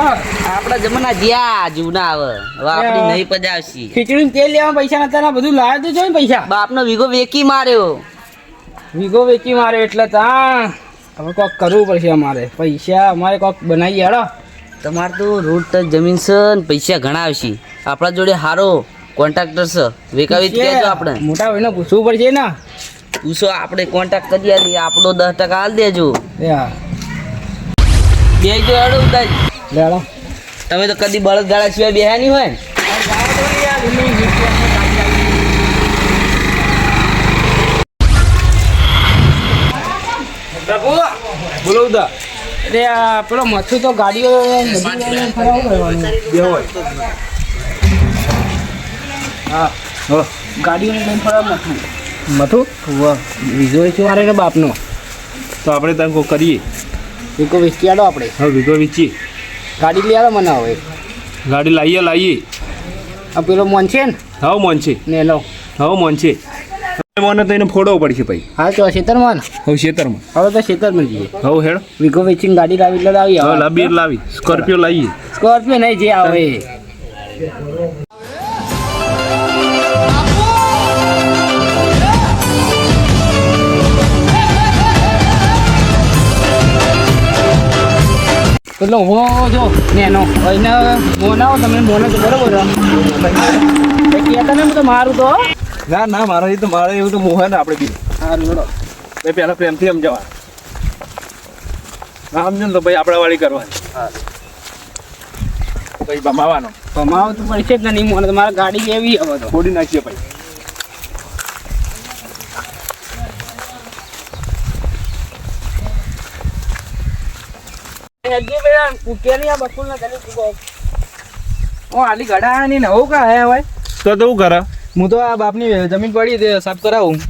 આપડા જમાના જ્યાં જૂના આવે હવે આપડી નહીં પજાવશી ખીચડી તેલ લેવા પૈસા નતા ને બધું તો છો ને પૈસા. બાપનો વીગો વેકી માર્યો. વીગો વેચી માર્યો એટલે તા હવે કોક કરવું પડશે અમારે. પૈસા અમારે કોક બનાવી હેડો. તમારે તો રોડ તક જમીન છે ને પૈસા ઘણા આવશે. આપણા જોડે હારો કોન્ટ્રાક્ટર છે. વેકાવી કહેજો આપણે. મોટા ભાઈને પૂછવું પડશે ને. પૂછો આપણે કોન્ટ્રાક્ટ કરી આપીએ આપણો દસ ટકા હાલ દેજો. યા બે જો હેડો ઉતારી. લેડો. તમે તો કદી બળદ ગાડા સિવાય બેહ્યા નહીં હોય બોલો ઉદા અરે આ પેલો મથું તો ગાડીઓ હા. હો. ગાડીઓને લઈને ફરાવ મથું. મથું? વાહ છે મારે ને બાપનો? તો આપણે કોઈ કરીએ. વિકો વેચી આડો આપણે. હવે વિકો વીચીએ. ગાડી લઈ આવે મને હવે. ગાડી લાવીએ લાવીએ આ પેલો મોન છે ને? હવે મોન છે. ને લો. હવે મોન છે. મને તો એને ફોડવો પડશે ભાઈ. હા તો ખેતરમાં ને? હવે ખેતરમાં હવે તો ખેતરમાં જઈએ હવે હેડ. વિગો વેચીને ગાડી લાવી એટલે લાવી હવે હવે. લાવી લાવી. સ્કોર્પિયો લાવીએ સ્કોર્પિયો નહીં જે આવે. પેલો હો જો નેનો. એને મોનાવો તમે મોને તો બરોબર કહેતા ને તો મારું તો. ના ના મારા તો મારે એવું તો મોહ ને આપણે બી. સારું જોડો ભાઈ પેલા પ્રેમથી સમજાવવા ના સમજો ને તો ભાઈ આપણા વાળી કરવાની ભાઈ ભમાવાનો. કમાવ તો પડશે જ ને નહીં મોને મારા ગાડી એવી હવે તો. ફોડી નાખીએ ભાઈ. હજી પેલા કુટિયાની આ બકુલના ગલી કૂકો. ઓ આલી ગડા ની નવું કા હે હવે તો તો શું કરે? હું તો આ બાપની જમીન પડી તે સાફ કરાવું.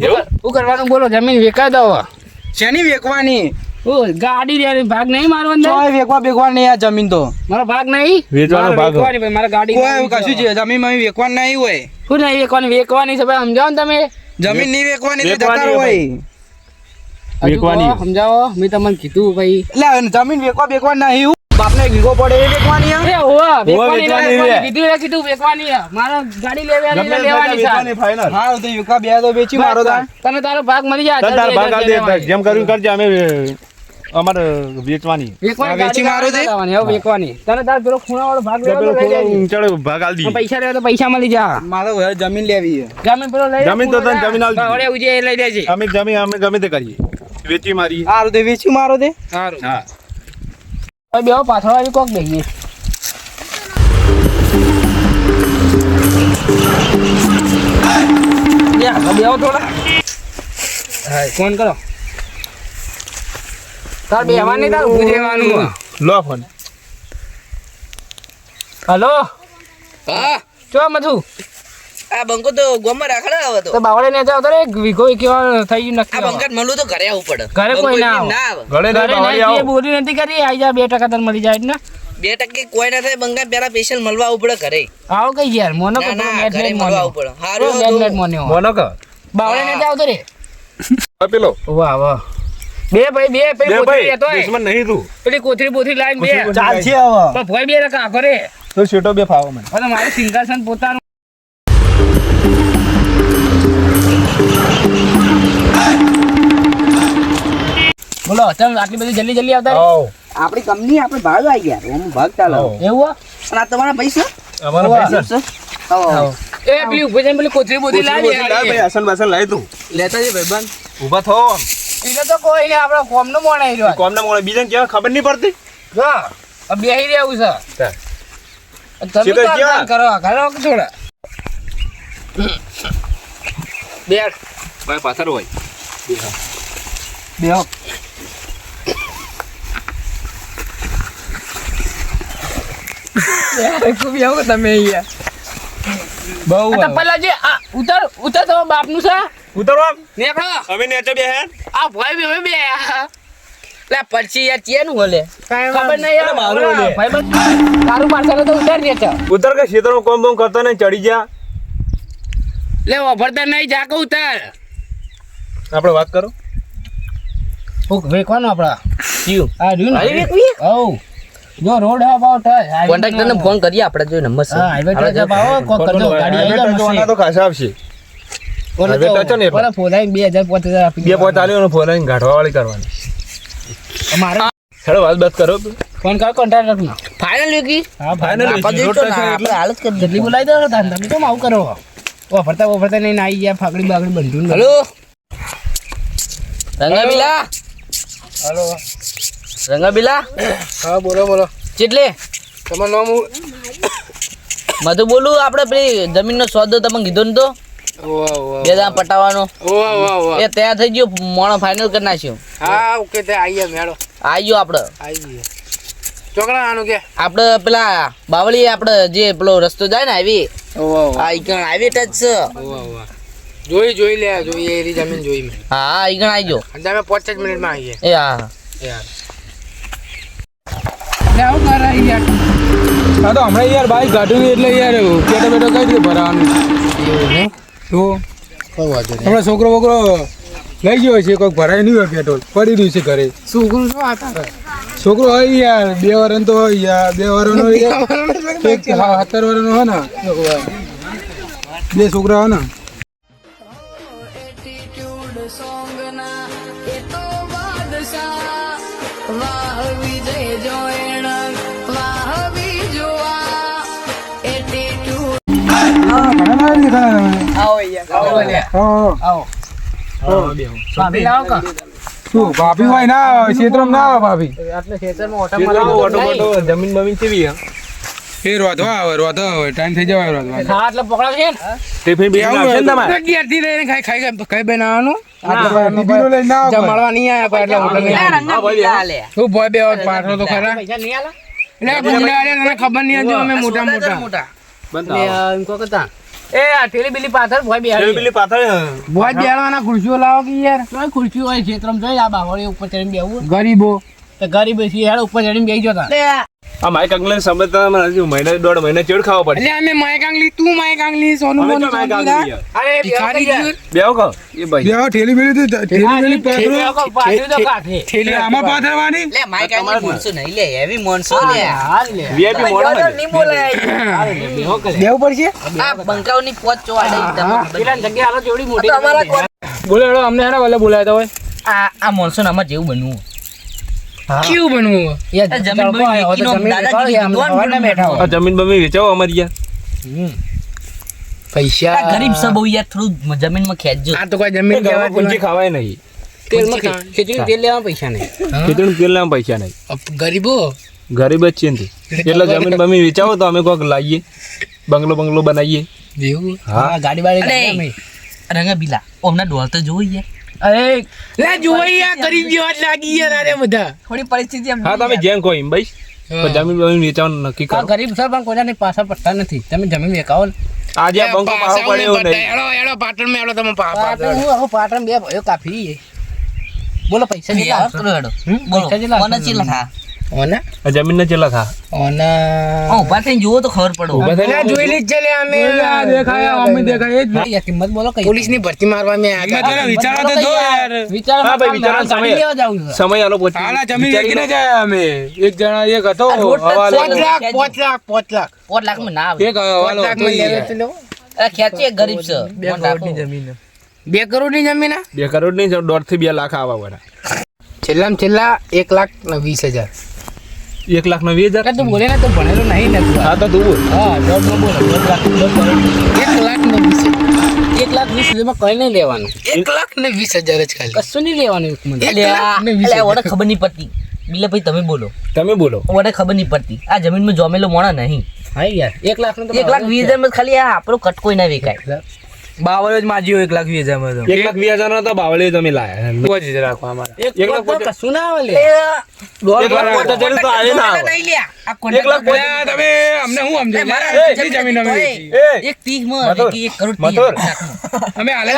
એવું? શું કરવાનું બોલો જમીન વેકાઈ દો શેની વેકવાની? ઓ ગાડી લેવાની ભાગ નહીં વેકવા બેકવા નહીં આ જમીન તો. મારો ભાગ નહીં? વેચવાનો મારો ભાગ. વેકવાની ભાઈ, મારે ગાડી કોઈ કશું છે. જમીનમાં વેકવાનું નહીં હોય. શું નહીં વેકવાની? વેકવાની છે ભાઈ સમજાવો ને તમે. જમીન નહીં વેકવાની તો જતા હોય. વેકવાની. સમજાવો મેં તમને કીધું ભાઈ. એટલે જમીન વેકવા બેકવા નહીં બાપને ગીગો પડે એ વેકવાની? અરે હોવા, વેકવાની વેચવાની. કીધું એ કીધું વેકવાની મારા ગાડી લેવાની લેવાની છે. ફાઇનલ હા તો વેકવા બે તો વેચી મારો તાર. તને તારો ભાગ મળી જાય તારો ભાગ આ દે જેમ કર્યું કરજે અમે અમારે વેચવાની. વેકવાની હા, વેચી મારો દે વેકવાની. તને તાર પેલો ખૂણાવાળો ભાગ લેવાનો લેજે. ભાગ આલ. દી પૈસા લેવા તો પૈસા મળી જા મારે હવે જમીન લેવી છે. જમીન પેલો લઈ જમીન તો તને જમીન આલ. હવે ઉજે લઈ લેજે. અમે જમીન અમે ગમે તે કરીએ. વેચી મારી. હારું તો વેચી મારો તે. સારું હા. બે પાછળ આવી કોક દઈએ બેહો થોડા. ફોન કરો. તાર બેહવાની તાર ઊભું રહેવાનું. લો ફોન. હલો? હા. ચો મથું આ બંકો તો ગોમાં રાખડા આવે તો. બાવળે ને જાવ તો રે વીઘો કેવા થઈ ગયું આ નક્કી મળું તો ઘરે આવવું પડે. ઘરે કોઈ ના આવે. ઘરે ને આવો. બોરી નથી કરી આઈ જા બે ટકા તન મળી જાય ને. બે ટકે કોઈ ના થાય બંગા પેલા પેશન્ટ મળવા આવવું પડે ઘરે. આવો કઈ યાર મોનો કો ઘરે મળવા આવવું પડે. હારું નેટ મોનો મોનો કો? બાવળે ને જાવ તો રે. પેલો. વાહ વાહ. બે ભાઈ બે કોથરી ભાઈ લેતો હોય. દુશ્મન નહીં તું. પેલી કોથરી બોથરી લાઈન બે. ચાલ છે હવે તો ભાઈ બે રકા કરે તો છેટો બે ફાવો મને. મારે સિંગાસન પોતાનું બોલો તમે આટલી બધી જલ્દી જલ્દી આવતા આપણી કંપની આપણે ભાગ આવી ગયા હું ભાગ ચાલો. એવું હો? અને આ તમારા પૈસા? અમારા પૈસા. એ પેલી ઊભી થઈને પેલી કોથળી બોથળી લાવી ભાઈ હસન બસન લાવી તું. લેતા જઈ ભાઈબંધ. ઊભા થો. એટલે તો કોઈ આપણે કોમ કોમનો મોણાઈ રહ્યો. કોમ ના મોણે બીજાને કેવા ખબર નહીં પડતી? હા બેહી રહેવું છે. તમે તો આમ કરો કરો કે થોડા બેઠ ભાઈ પાછળ હોય. બેહો. ખૂબ આવો તમે અહીંયા. બહુ તો પેલા જે આ ઉતર ઉતર તો બાપનું છે. ઉતરો નીકળો. હવે નેચે બે આ ભાઈ બે બે. લે પછી યાર ચેનું હોલે? ખબર નહીં યાર. મારું હોલે. ભાઈ બસ તારું પાછળ તો ઉતર નેચે. ઉતર કે ખેતરમાં કોમ બોમ કરતો નહીં ચડી જા. લે વફરદાર નહીં કે ઉતર. આપણે વાત કરો. ઓક વેકવાનો આપડા કયું? આ રહ્યું ભાઈ ને વેકવી? જો રોડ હા બાવ થાય. કોન્ટ્રાક્ટર ને ફોન કરીએ આપણે જો નંબર છે. હા હાઈવે ટચ આવો કોક કરજો ગાડી આવી જાય મસ્ત. તો ખાસા આવશે. ઓલે ટચ ને. ઓલે હજાર પાંચ હજાર આપી બે આલ્યો ને ફોન ગાંઠવા વાળી કરવાની. અમારે હેડો વાત બસ કરો. ફોન કર કોન્ટ્રાક્ટર નો ફાઇનલ વેકી હા ફાઇનલ હોય એટલે. આપણે હાલ કરી જલ્દી. બોલાવી દો તાન તમે કેમ આવું કરો? ઓફરતા ઓફરતા નહીં આવી ગયા ફાકડી બાકડી બંધું હેલો હલો રંગાબીલા? હલો. રંગાબીલા? હા બોલો બોલો. ચેટલે? તમારું નામ હું? મધુ બોલું આપણે પેલી જમીનનો સોદો તમે કીધો ને તો. બે દામ પટાવવાનો. એ તૈયાર થઈ ગયો મોણો ફાઇનલ કરી નાખ્યો. હા ઓકે તે આઈએ મેળો. આવી ગયો આપણે. આઈએ ચોકડા આનું કે? આપણે પેલા બાવળી આપણે જે પેલો રસ્તો જાય ને આવી આ ઈકણ આવી ટચ જોઈ જોઈ લે જોઈ એરી જમીન જોઈ મેં. હા ઈકણ આવી ગયો. તમે પાંચ જ મિનિટમાં આવીએ એ હા યાર આવું કર યાર હા તો હમણાં યાર બાઈક કાઢ્યું એટલે યાર પેટો પેટો કઈ રીતે ભરાવાનું. તો હમણાં છોકરો બોકરો લઈ ગયો છે કોઈક ભરાય નહીં હોય પેટ્રોલ. પડી રહ્યું છે ઘરે. છોકરો શું આતા? છોકરો હોય યાર બે વરણ તો હોય યાર બે વર્ષનો હોય એક હા, સત્તર વર્ષનો હોય ને. બે છોકરા હોય ને. ભાભી ટાઈમ થઈ જવાય ખાઈ ખાઈ ખાઈ બનાવવાનું ટિફિનો ના આવે જમણવા આવ્યા પણ એટલે હોટલ નહીં શું ભોય બે પાછો તો ખરા ખબર નહીં હતી અમે મોટા મોટા કતા એ આ ઠેલી પેલી પાછળ ભોય બે પેલી પાથળ ભોય બેળવાના ખુરશીઓ લાવો કે યાર? કોઈ ખુરશીઓ હોય ખેતરમાં જોઈ આ બાવળી ઉપર ચડીને બેવું ગરીબો. તો ગરીબ છે ઉપર ચડીને બેસી જતા આ માઈક અંગલે સમજતા હજી મહિને દોઢ મહિને ચેડ ખાવા પડે એટલે અમે માઈક કાંગલી તું માઈક કાંગલી સોનું મોનું તો અરે ભિખારી. બેહો કહો. એ ભાઈ. બે ઠેલી મેલી તો ઠેલી મેલી પાથરો પાથરો તો કાઠે ઠેલી આમાં પાથરવાની? લે માઈક આઈ મોનસો નહીં. લે હેવી મોનસો લે. હાલ લે. વીઆઈપી મોડો ને નહીં બોલાય. બેહો કરે. દેવું પડશે? આ બંકાઓની પોચ ચોવાડે પેલા જગ્યા હાલો જોડી મોટી તમારા. હેડો અમને હેડો વલ્લે બોલાયા હોય. આ આ મોનસો આમાં જેવું બનવું. કેવું બનવું? જમીન જમીન જમીન બમીન વેચાવો અમારી યાર પૈસા. ગરીબ સબ બહુ યાર થોડું જમીનમાં ખેંચજો. આ તો કોઈ જમીન કહેવાય પૂંજી ખાવાય નહીં. તેલમાં ખેતીનું તેલ લેવા પૈસા નહીં. ખેતરનું તેલ લેવા પૈસા નહીં. ગરીબો? ગરીબ જ છીએ એટલે જમીન બમી વેચાવો તો અમે કોઈક લાવીએ. બંગલો બંગલો બનાવીએ. હા. ગાડી બાડી. રંગા બિલા ઓમના ડોલ તો જોઈ યાર. અરે લે જોઈ યાર ગરીબ જેવા લાગી યાર અરે બધા. થોડી પરિસ્થિતિ હા તમે જેમ કહો એમ ભાઈ. જમીન બમીન વેચાવાનું નક્કી કરો. ગરીબ સર પણ કોઈને પાછા પડતા નથી. તમે જમીન વેકાવો આજે આ બંકો પાછો પડે એવું નહીં. એડો એડો પાટણ મેળો એડો તમે પાટણ હું આવું પાટણ બે ભયો કાફી બોલો પૈસા કેટલા કરો હેડો. બોલો. પૈસા કેટલા મને ચીલા. ઓના? આ જમીનના ચેલા થા. ઓના? ઊભા થઈને જુઓ તો ખબર પડો. ઊભા થઈને? જોઈ લીધ છે લે અમે. દેખાય અમે દેખાય એ કિંમત બોલો કઈ. પોલીસની ભરતી મારવા મેં આ કિંમત વિચારો તો જો યાર. વિચાર હા ભાઈ, વિચારો સમય. લેવા જાઉં સમય આલો પછી હાલા જમીન વેચીને જાય અમે. એક જણા એક હતો આ રોડ ટચ હવાલો. છે. લાખ પાંચ લાખ પાંચ લાખ પોત લાખમાં ના આવે. એક હવાલો પાંચ લાખમાં લેવે તો લેવો. અરે ખેંચી ગરીબ છે. પણ રાખો. બે કરોડની જમીન બે કરોડની દોઢથી બે લાખ આવા વાળા છેલ્લામાં છેલ્લા એક લાખ વીસ હજાર. એક લાખ નો વીસ હજાર? તું બોલે ને તો ભણેલો નહીં ને હા તો તું બોલ. હા દોઢ નો બોલ. દોઢ લાખ દોઢ કરોડ. એક લાખ ને વીસ એક લાખ વીસ હજારમાં કઈ નહીં લેવાનું. એક લાખ ને વીસ હજાર જ ખાલી. કશું નહીં લેવાનું એક મને. એક ખબર નહીં પડતી. બીલા ભાઈ તમે બોલો. તમે બોલો. વડે ખબર નહીં પડતી. આ જમીનમાં જોમેલો મોણા નહીં. હા યાર. એક લાખ એક લાખ વીસ હજારમાં ખાલી આ આપણો કટકોઈ ના વેકાય. બાવળ જ માજી એક લાખ વીસ હજાર તો. એક લાખ વીસ હજાર નો તો બાવળી તમે લાયા પચીસ રાખવા અમારે. એક લાખ તો કશું ના આવે. એક લાખ પચાસ હજાર તો આવે ના આવે. એક લાખ તમે અમને શું સમજો મારા જમીન કેટલી જમીન અમે એક ત્રીસમાં એક કરોડ મથુર. અમે હાલે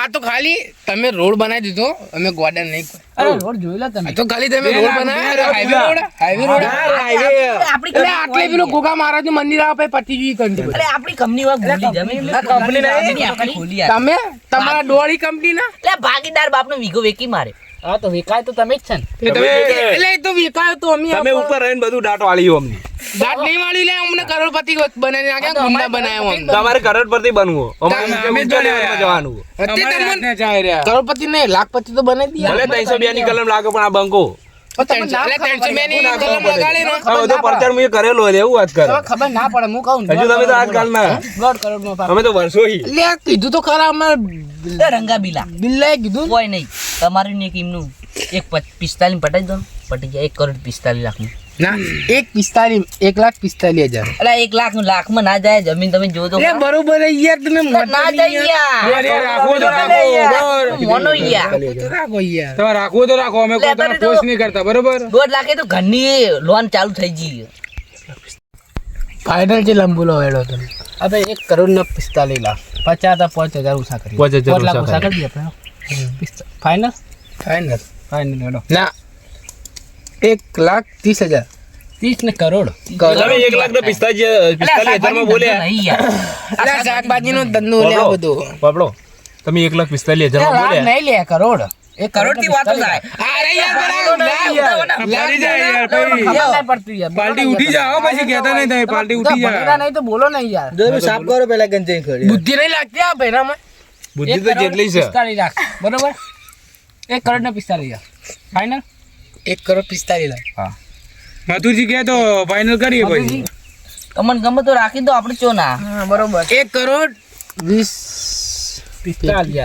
આ તો ખાલી તમે રોડ બનાવી દીધો અમે ગોડા નહીં અરે રોડ જોઈ તમે. તો ખાલી તમે રોડ લાખ, બનાવ્યો બે હાઈવે રોડ હાઈવે આપણી એટલે આટલે પેલું ગોગા મહારાજનું મંદિર આવે ગયું કંઠી આપણી કંપની વાળા ભૂલી જમીન કંપની. તમે તમારા ડોળી કંપની ના? એટલે ભાગીદાર બાપનો વીઘો વેકી મારે. હા તો વિકાય તો તમે જ છે ને. એટલે એ તો વિકાય તો અમે તમે ઉપર રહીને બધું દાંટ વાળ્યું અમને. દાટ નહીં વાળી લે અમને કરોડપતિ બનાવી આગળ ગુંડા બનાવ્યા અમને? તમારે કરોડપતિ બનવું. અમારે અમે અમે જવાનું. અત્યારે તમને જાય રહ્યા. કરોડપતિ નહીં લાખપતિ તો બનાવી ભલે ત્રણસો બે ની કલમ લાગે પણ આ બંકો. દઈએ ત્રણસો બે ની કલમ લગાડી ને આ બધો પ્રચાર મેં કરેલો એવું વાત કરે. ખબર ના પડે. હું કહું હજુ તમે તો આજકાલના દોઢ કરોડ નો અમે તો વર્ષો લે કીધું તો ખરા અમારે રંગા બિલા બિલ્લાએ કીધું કોઈ નહીં. તમારું ને એક એમનું એક પિસ્તાલીસ પટાઈ દો પટી જાય એક કરોડ પિસ્તાલીસ લાખનું. ના એક પિસ્તાલીસ એક લાખ પિસ્તાલીસ હજાર. એટલે એક લાખનું લાખમાં ના જાય જમીન તમે જોજો. એ બરોબર યાર તમે ના જાય યાર. યાર, યાર, તો રાખો, મોનો યાર. તો રાખો યાર. તમારે રાખવું તો રાખો અમે કોઈ તમને ફોર્સ નહીં કરતા બરોબર? દોઢ લાખે તો ઘરની લોન ચાલુ થઈ ગઈ. ફાઇનલ જે લંબુલો વેડો તમે હવે એક કરોડ ને પિસ્તાલીસ લાખ. પચાસ હતા પાંચ હજાર ઓછા કરી પાંચ હજાર ઓછા કરી દઈએ આપણે ફાઇનલ ફાઇનલ ફાઇનલ ના એક લાખ ત્રીસ હજાર. ત્રીસ ને કરોડ. તમે એક લાખ ને પિસ્તાલીસ પિસ્તાલીસ હજારમાં બોલ્યા. શાકભાજી નો ધંધો લે બધું. બાપડો તમે એક લાખ પિસ્તાલીસ હજારમાં બોલ્યા. નહીં લે કરોડ. એ કરોડથી વાતો થાય. અરે યાર બરાબર. યાર ભાઈ. ખબર નહીં પડતી યાર. પાર્ટી ઉઠી જાઓ પછી કહેતા નહીં તમે પાર્ટી ઉઠી જાય નહીં તો બોલો નહીં યાર. સાફ કરો પેલા ગંજે બુદ્ધિ નહીં લાગતી આ ભાઈનામાં. બુદ્ધિ એક તો કરોડ જેટલી છે. પિસ્તાલીસ લાખ. બરોબર? એક કરોડ ને પિસ્તાલીસ લાખ ફાઇનલ એક કરોડ પિસ્તાલીસ લાખ. મથુરજી કહે તો ફાઇનલ કરીએ પછી. તમને ગમે તો રાખી દો આપણે ચો ના હા બરોબર. એક કરોડ વીસ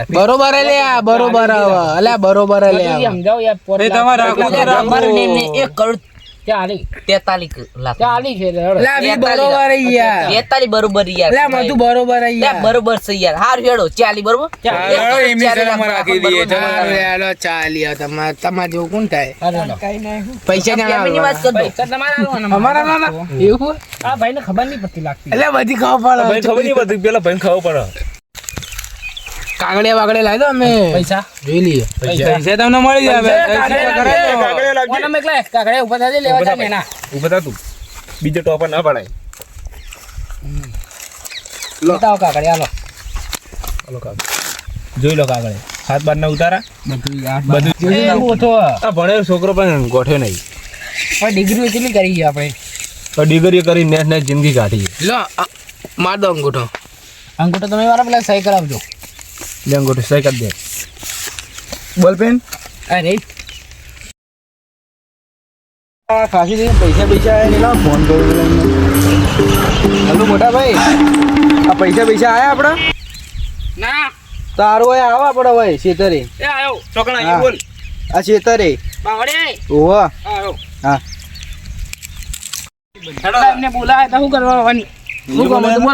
બરોબર હે લે આ બરોબર અલ્યા બરોબર હે લે સમજાવ યાર તમારે રાખો અમારે ને એક કરોડ ચાલી તેતાલીસ લાખ. ચાલી છે બરોબર યાર બરોબર યાર. લે મધુ બરોબર યાર બરોબર છે યાર. હાર હેડો ચાલી બરોબર? ચાલી. રાખી દઈએ, તમારે તમારે જેવું કોણ થાય? પૈસા ફેમિલીની વાત કરી દો. અમારા ના ના એવું આ ભાઈ ખબર નહીં પડતી લાગતી. એટલે બધી ખબર ભાઈ ખબર નહીં પડતી પેલા ભાઈ ખબર પડે. કાગડિયા વાગડે લાવી દો અમે. પૈસા. જોઈ લઈએ. પૈસા. તમને મળી જાય પૈસા કરાવી દો. કાગળે લાગજે. કાગડિયા ઉપર થાય લેવા ઊભા જાય થા ઊભા થા તું. બીજો ટોપર ના પડાય. બતાવો કાગડિયા લો લો કાગળ. જોઈ લો કાગળે હાથ બાર ના ઉતારા. બધું બધું આ ભણેલો છોકરો પણ ગોઠ્યો નહીં. પણ ડિગ્રી કેટલી કરી છે આપણે? તો ડિગ્રી કરી નેટ નેટ જિંદગી કાઢી લો માર દો અંગૂઠો. અંગૂઠો તમે મારા પેલા સહી કરાવજો. લે અંગૂઠો સહી કરી દે બોલપેન અરે ખાસી દઈને પૈસા પૈસા આયા ને ફોન કરું હલો મોટા ભાઈ આ પૈસા પૈસા આયા આપડા ના તારું હોય આવો આપડે હોય શેતરે એ આયો. બોલ આ શેતરે બાવડે આયો હા એમને બોલાય તો શું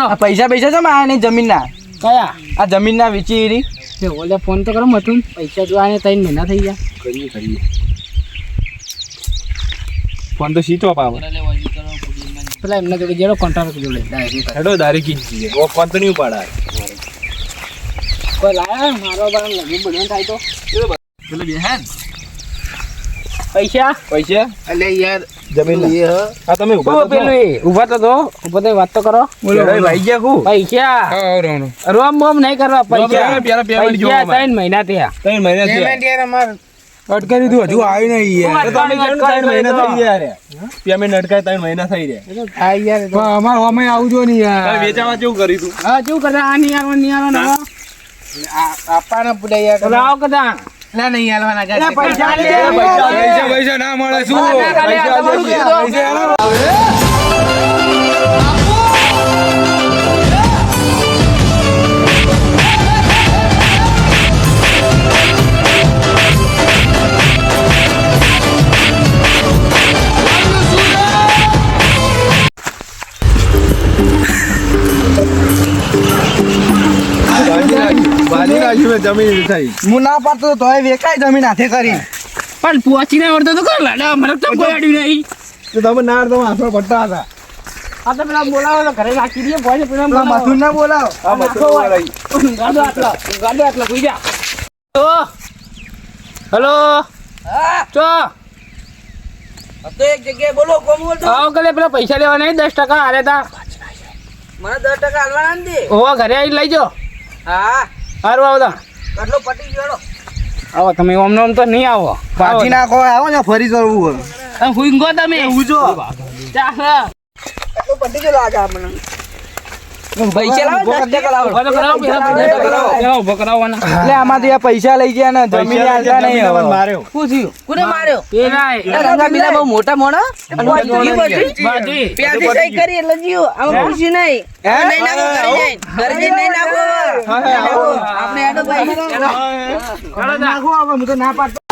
આ પૈસા પૈસા છે આયા જમીન જમીનના કયા? આ જમીનના વેચી એરી? તે ઓલે ફોન તો કરો મથુન પૈસા જો આને ત્રણ મહિના થઈ ગયા. કરીએ કરીએ. ફોન તો સીટો પાવ પેલા એમને જોડે જેડો. કોન્ટ્રાક્ટ જોડે હેડો દારી કી ઓ ફોન તો નહીં ઉપાડા. કોઈ લાયા મારો બાર લગી બધું થાય તો? પેલો બે હે પૈસા? પૈસા? અલે યાર જમીન હા. તમે ઊભા તો પેલું ઊભા ઊભા તો દો ઊભા તો વાત તો કરો. ભાઈ ગયા કુ પૈસા? રોમ રોમ. બોમ નહીં કરવા પૈસા. પેલા પેમેન્ટ ત્રણ મહિના થયા. ત્રણ મહિના થયા. અટકાવી દીધું હજુ આવ્યું નહીં યાર. તો તમે ત્રણ મહિના થઈ ગયા રે. પેમેન્ટ અટકાય ત્રણ મહિના થઈ રહ્યા. હા યાર પણ અમાર અમે આવજો નહીં યાર. વેચાવા કેવું કરી તું. હા કેવું કરે આ નિયારો નિયારો આપવાના પૂરા યાર લાવો કદા ના નહીં આલવાના પૈસા પૈસા પૈસા ના મળે શું પૈસા તમારું જમીન વેચાઈ પૈસા હું ના પાડતો તો તોય વેચાઈ જમીન હાથે કરી. પણ પહોંચીને આવડતો તો કર લાડા? મને તો કોઈ અડ્યું નહીં. તમે ના તો આંસુ પડતા હતા. આ તો પેલા બોલાવો તો ઘરે રાખી દઈએ ભોય પેલા મથુર ના બોલાવો. ગાડો આટલા ગાડો આટલા કોઈ જા હેલો? ચો? તો એક જગ્યાએ બોલો કોમ બોલતો? આવો કલે પેલા પૈસા લેવા નહીં દસ ટકા હારે તા. મને દસ ટકા હાલવાના ને ઓવા ઘરે આવી લઈ હા. સારું આવો તા. કેટલો પટી ગયો આવો તમે ઓમ નોમ તો નહીં આવો. પાછી નાખો આવો ને ફરી કરવું તમે હુંગો તમે. ઉજો ચાલો. પેલા પૈસા લઈ ગયા ને જમીન હાલતા નહીં માર્યો. શું કોને માર્યો? પેલા એ. એ રંગા બીજા બહુ મોટા મોણા? કરી એટલે જીવ. આમાં ખુશી નહીં. હે? નહીં નાખો ઘરે જઈને. ઘરે જઈને નહીં નાખો. હા, હા, આવો. આપણે હેડો ભાઈ. ચાલો તા. નાખો હવે, હું તો ના પાડતો.